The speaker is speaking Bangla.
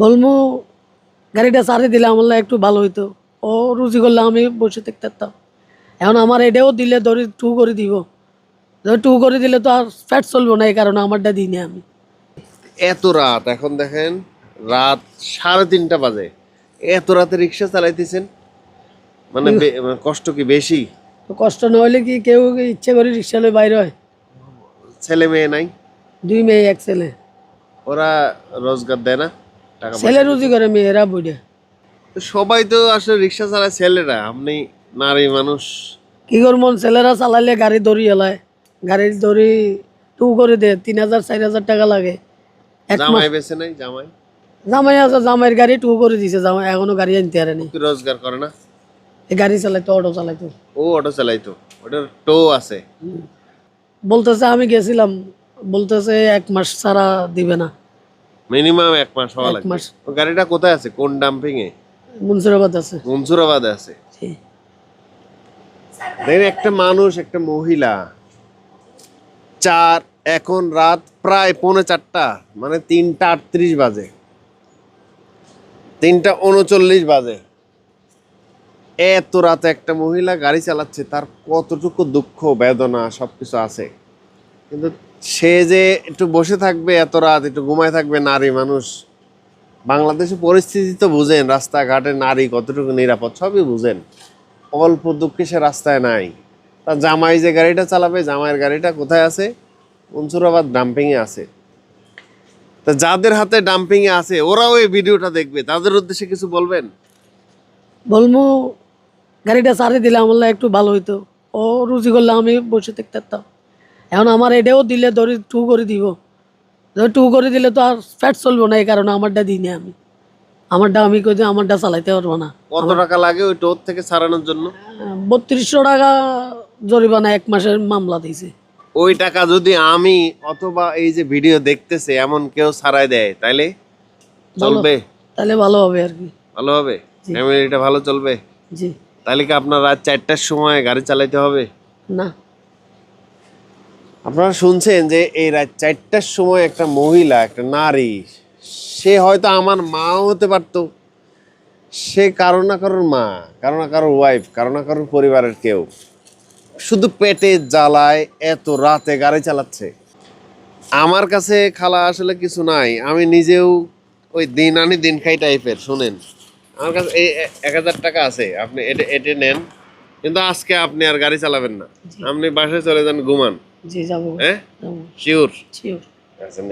বলব গাড়িটা সারে দিলে আমার একটু ভালো হইতো। ও রুজি করলে আমি বসে থাকতে পারতাম। এখন আমার এটাও দিলে ধরি টু করে দিব। ধর টু করে দিলে তো আর ফ্যাট চলবো না এই কারণে আমারটা দিই না আমি। এত রাত এখন দেখেন রাত সাড়ে তিনটা বাজে। এত রাতে রিক্সা চালাইতেছেন? মানে কষ্ট কি বেশি? কষ্ট না হলে কি কেউ ইচ্ছে করে রিক্সা লয়ে বাইরে হয়? ছেলে মেয়ে নাই? দুই মেয়ে এক ছেলে। ওরা রোজগার দেয় না? ছেলে রুজি করে মেয়েরা বুঝে তো সবাই তো আসলে রিক্সা চালায় ছেলেরা। আপনি নারী মানুষ। কি করব ছেলেরা চালাইলে গাড়ি দড়ি এলায়। গাড়ির দড়ি টু করে দে তিন হাজার চার হাজার টাকা লাগে। জামাই বেছে নাই জামাই? জামাই আছে জামাইয়ের গাড়ি টু করে দিছে জামাই এখনও গাড়ি আনতে পারেনি কি রোজগার করে না? এই গাড়ি চালাইতো অটো চালাইতো ও অটো চালাইতো ওটার টো আছে। বলতেছে আমি গেছিলাম। বলতেছে এক মাস ছাড়া দিবে না। মিনিমাম এক মাস হওয়া লাগবে। মাস। ও গাড়িটা কোথায় আছে? কোন ডাম্পিং এ? মুন্সিরাবাদ আছে। মনসুরাবাদে আছে। জি। দেখেন একটা মানুষ একটা মহিলা চার এখন রাত প্রায় পৌনে চারটা মানে তিনটা আটত্রিশ বাজে। তিনটা উনচল্লিশ বাজে। এত রাতে একটা মহিলা গাড়ি চালাচ্ছে তার কতটুকু দুঃখ বেদনা সবকিছু আছে। কিন্তু সে যে একটু বসে থাকবে, এত রাত একটু ঘুমায় থাকবে নারী মানুষ বাংলাদেশের পরিস্থিতি তো বুঝেন, রাস্তাঘাটে নারী কতটুকু নিরাপদ, সবই বুঝেন। অল্প দুঃখে সে রাস্তায় নাই। তার জামাই যে গাড়িটা চালাবে, জামাইয়ের গাড়িটা কোথায় আছে? মনসুরাবাদ ডাম্পিংয়ে আছে। তা যাদের হাতে ডাম্পিংয়ে আছে, ওরাও এই ভিডিওটা দেখবে। তাদের উদ্দেশ্যে কিছু বলবেন? বলব, গাড়িটা সারে দিলে আমার একটু ভালো হইতো। ও রুজি করলে আমি বসে থাকতে পারতাম এখন আমার এটাও দিলে ধরি টু করে দিব। ধর টু করে দিলে তো আর ফ্যাট চলবো না এই কারণে আমারটা দিই না আমি। আমারটা আমি কই যে আমারটা চালাইতে পারব না। কত টাকা লাগে ওই টোর থেকে সারানোর জন্য? বত্রিশশো টাকা জরিমানা এক মাসের মামলা দিয়েছে। ওই টাকা যদি আমি অথবা এই যে ভিডিও দেখতেছে এমন কেউ ছাড়াই দেয় তাইলে চলবে? তাহলে ভালো হবে আর কি। ভালো হবে? ফ্যামিলিটা ভালো চলবে? জি। তাহলে কি আপনার রাত চারটার সময় গাড়ি চালাইতে হবে? না। আপনারা শুনছেন যে এই রাত চারটার সময় একটা মহিলা একটা নারী সে হয়তো আমার মাও হতে পারতো। সে কারও না কারোর মা কারও না কারোর ওয়াইফ কারও না কারোর পরিবারের কেউ। শুধু পেটে জ্বালায় এত রাতে গাড়ি চালাচ্ছে। আমার কাছে খালা আসলে কিছু নাই। আমি নিজেও ওই দিন আনি দিন খাই টাইপের শোনেন। আমার কাছে এই এক হাজার টাকা আছে আপনি এটে এটে নেন। কিন্তু আজকে আপনি আর গাড়ি চালাবেন না। আপনি বাসায় চলে যান ঘুমান। জি যাব। হ্যাঁ? শিওর শিওর আচ্ছা